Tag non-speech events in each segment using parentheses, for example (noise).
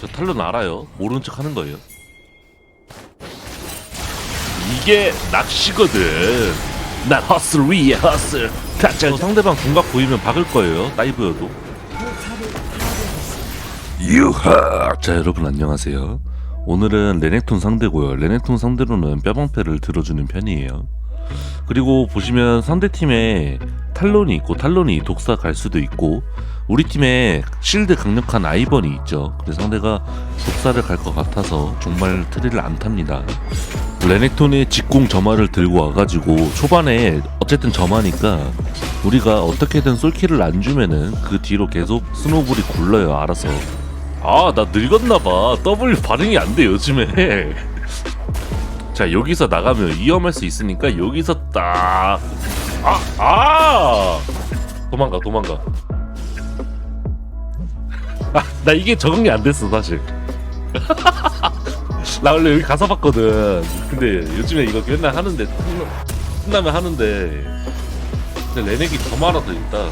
저 탈론 알아요. 모르는 척 하는 거예요. 이게 낚시거든. 난 허슬 위에 허슬. 저 상대방 궁각 보이면 박을 거예요. 다이브여도. 유하. 자 여러분 안녕하세요. 오늘은 레넥톤 상대고요. 레넥톤 상대로는 뼈방패를 들어주는 편이에요. 그리고 보시면 상대팀에 탈론이 있고 탈론이 독사 갈 수도 있고 우리 팀에 실드 강력한 아이번이 있죠. 그래서 상대가 독사를 갈 것 같아서 정말 트리를 안 탑니다. 레넥톤의 직공 점화를 들고 와가지고 초반에 어쨌든 점화니까 우리가 어떻게든 솔킬을 안 주면은 그 뒤로 계속 스노볼이 굴러요 알아서 아 나 늙었나봐 W 반응이 안 돼 요즘에 (laughs) 자 여기서 나가면 위험할 수 있으니까 여기서 딱 아! 아! 도망가 도망가 아, 나 이게 적응이 안 됐어 사실 (laughs) 나 원래 여기 가서 봤거든 근데 요즘에 이거 맨날 하는데 끝나- 끝나면 하는데 근데 레넥이 더 많아서 일단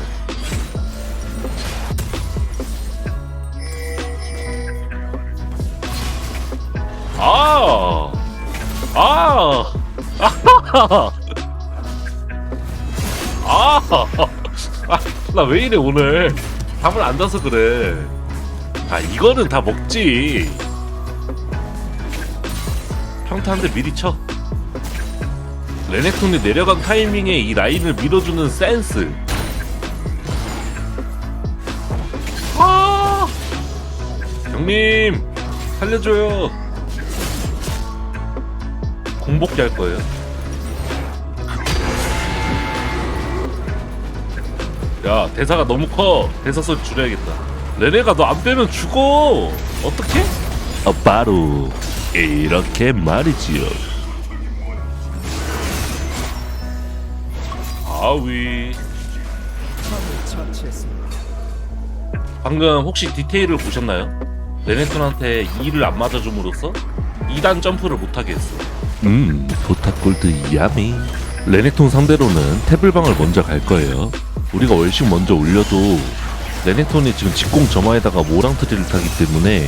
아! 아! (laughs) 아! 아! (laughs) 나 왜 이래 오늘 잠을 안 자서 그래 아 이거는 다 먹지 평타한테 미리 쳐 레넥톤이 내려간 타이밍에 이 라인을 밀어주는 센스 아 형님 살려줘요 공복기 할 거예요. 야 대사가 너무 커. 대사 소리 줄여야겠다. 레네가 너 안 빼면 죽어. 어떻게? 어, 바로 이렇게 말이지요. 아위. 방금 혹시 디테일을 보셨나요? 레네톤한테 2를 안 맞아줌으로써 2단 점프를 못하게 했어 음 보타골드 야미. 레넥톤 상대로는 태블방을 먼저 갈 거예요. 우리가 월식 먼저 올려도 레넥톤이 지금 직공 점화에다가 모랑트리를 타기 때문에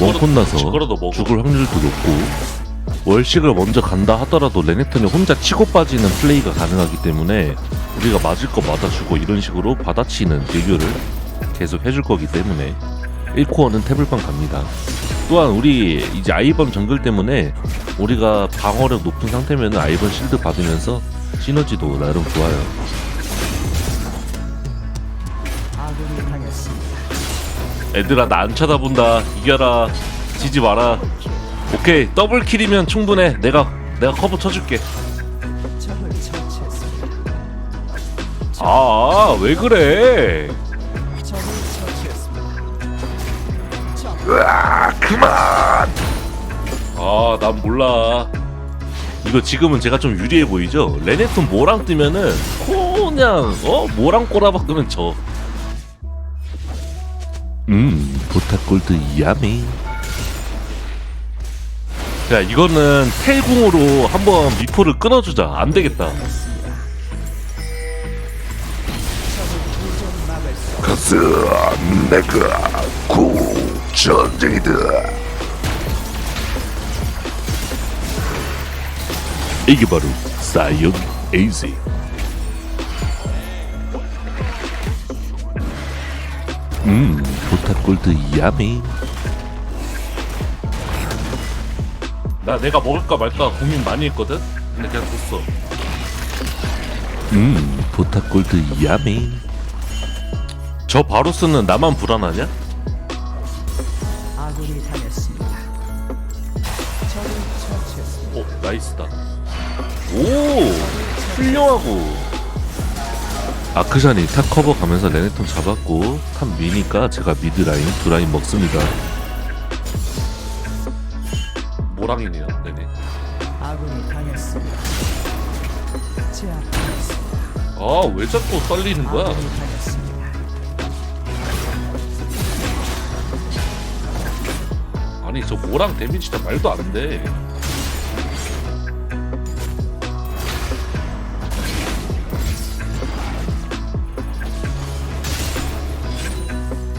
원콘 나서 죽을 확률도 높고 월식을 먼저 간다 하더라도 레넥톤이 혼자 치고 빠지는 플레이가 가능하기 때문에 우리가 맞을 거 맞아주고 이런 식으로 받아치는 딜교를 계속 해줄 거기 때문에 1코어는 태블방 갑니다. 또한 우리 이제 아이번 정글 때문에 우리가 방어력 높은 상태면 아이번 실드 받으면서 시너지도 나름 좋아요. 애들아 나 안 쳐다본다. 이겨라. 지지 마라. 오케이 더블 킬이면 충분해. 내가 내가 커버 쳐줄게. 아 왜 그래 으아 그만 아 난 몰라 이거 지금은 제가 좀 유리해 보이죠 레네톤 모랑 뜨면은 그냥 어 모랑 꼬라박으면 져 음, 보타골드 야미. 자, 이거는 텔궁으로 한번 미포를 끊어주자. 안 되겠다. 가스, 내가 구 전쟁이다. 이게 바로 사이언 에이지. 음, 보타골드 야미. 나 내가 먹을까 말까 고민 많이 했거든. 근데 그냥 뒀어. 음, 보타골드 야미. 저 바루스는 나만 불안하냐? 아군이 당했습니다. 적을 처치했습니다. 오, 나이스다. 오, 훌륭하고. 아크샨이 탑 커버 가면서 레네톤 잡았고 탑 미니까 제가 미드 라인 두 라인 먹습니다. 모랑이네요, 네네. 아군이 당했습니다. 제압하였습니다. 아, 왜 자꾸 떨리는 거야? 아군이 당했습니다. 아니, 저 모랑 데미지 진짜 말도 안 돼.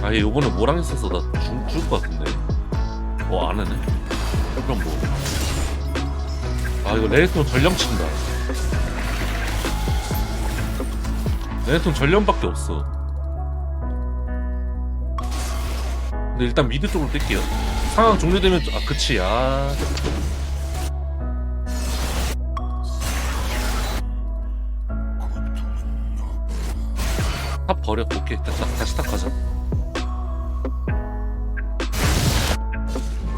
아, 얘 요번에 모랑 있어서 나 죽, 죽을 것 같은데. 어, 안 하네. 그럼 뭐. 아, 이거 레네톤 전령 친다. 레네톤 전령밖에 없어. 근데 일단 미드 쪽으로 뛸게요. 상황 종료되면, 아, 그치, 아. 탑 버려. 오케이. 됐다. 다시 탑 가자.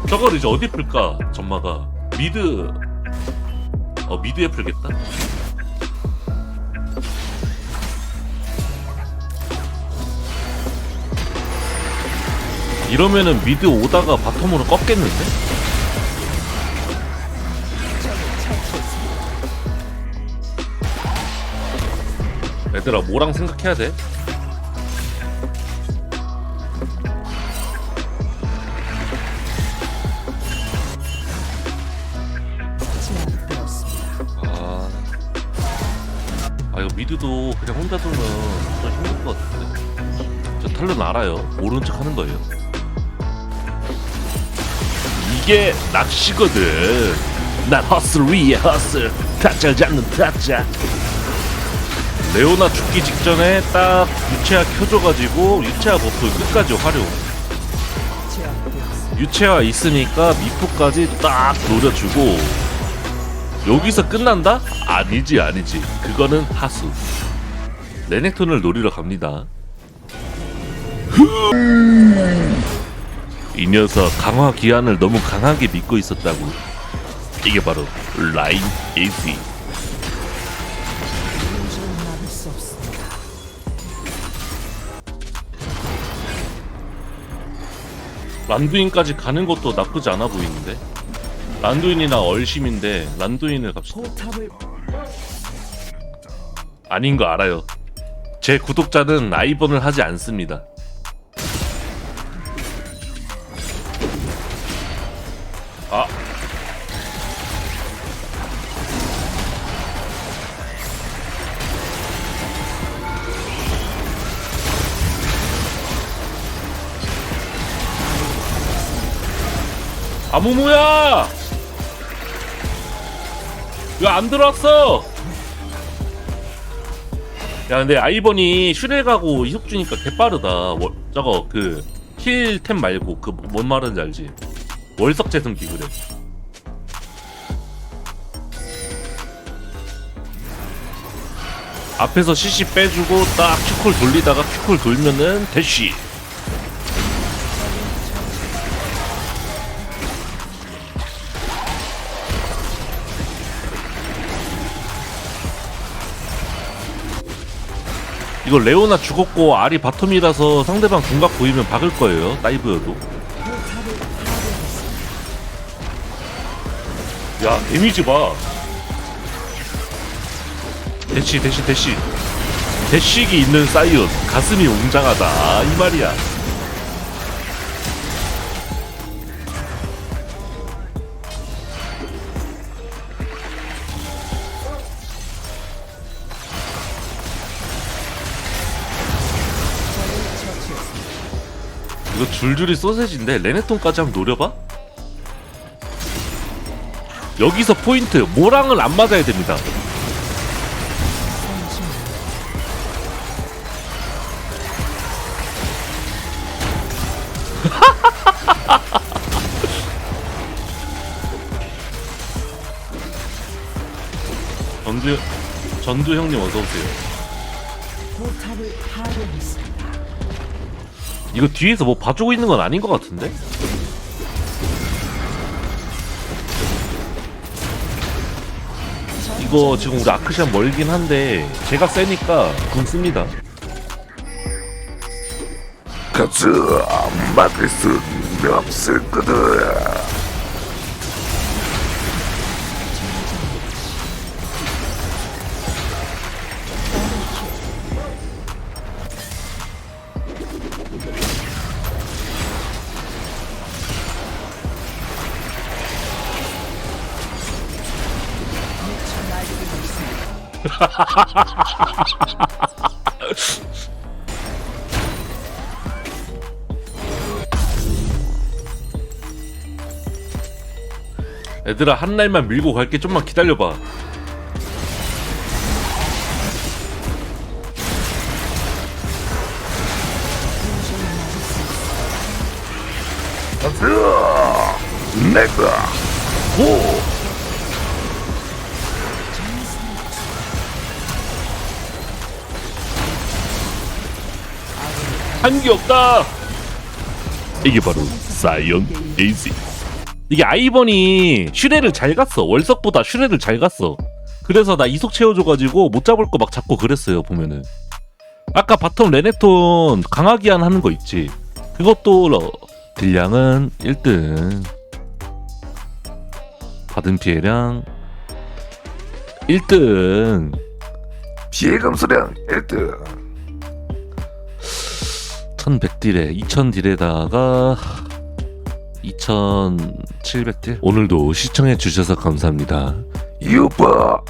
저걸 이제 어디 풀까? 전마가 미드 어 미드에 풀겠다. 이러면은 미드 오다가 바텀으로 꺾겠는데? 얘들아 뭐랑 생각해야 돼? 아, 아 이거 미드도 그냥 혼자 돌면 좀 힘들 것 같은데. 저 탈론 알아요. 모르는 척 하는 거예요. 이게 낚시거든. 난 허슬 위에 허슬. 타짜 잡는 타짜. 레오나 죽기 직전에 딱 유채화 켜줘가지고 유채화 버프 끝까지 활용. 유채화 있으니까 미포까지 딱 노려주고 여기서 끝난다? 아니지 아니지 그거는 하수 레넥톤을 노리러 갑니다 이 녀석 강화 기한을 너무 강하게 믿고 있었다고 이게 바로 라인 없습니다. 란두인까지 가는 것도 나쁘지 않아 보이는데 란두인이나 얼심인데 란두인을 갑시다 아닌 거 알아요. 제 구독자는 아이번을 하지 않습니다. 아무무야! 왜 안 들어왔어? 야 근데 아이번이 슈레 가고 이속 주니까 개빠르다 월, 저거 그 힐템 말고 그 뭔 말인지 알지? 월석 재생기 그래 앞에서 CC 빼주고 딱 큐콜 돌리다가 큐콜 돌면은 대쉬 이거 레오나 죽었고 알이 바텀이라서 상대방 궁각 보이면 박을 거예요 다이브여도. 야 데미지 봐. 대시 대시 대시. 대식이 있는 사이온 가슴이 웅장하다. 아, 이 말이야 이거 줄줄이 소세지인데? 레네톤까지 한번 노려봐? 여기서 포인트 모랑을 안 맞아야 됩니다. (laughs) 전두 전두 형님 어서 오세요. 이거 뒤에서 뭐 봐주고 있는 건 아닌 것 같은데? 이거 지금 우리 아크시안 멀긴 한데 제가 세니까 궁 씁니다. 막을 수 없을 거다. (laughs) 얘들아 한 날만 밀고 갈게. 좀만 기다려봐. 내가 오 한 게 없다. 이게 바로 사이언 에이지. 이게 아이번이 슈레를 잘 갔어. 월석보다 슈레를 잘 갔어. 그래서 나 이속 채워줘가지고 못 잡을 거 막 잡고 그랬어요 보면은. 아까 바텀 레네톤 강하기한 하는 거 있지? 그것도 러- 딜량은 1등. 받은 피해량 1등. 피해 감소량 1등 1100딜에 2000딜에다가 2700딜? 오늘도 시청해 주셔서 감사합니다. 유바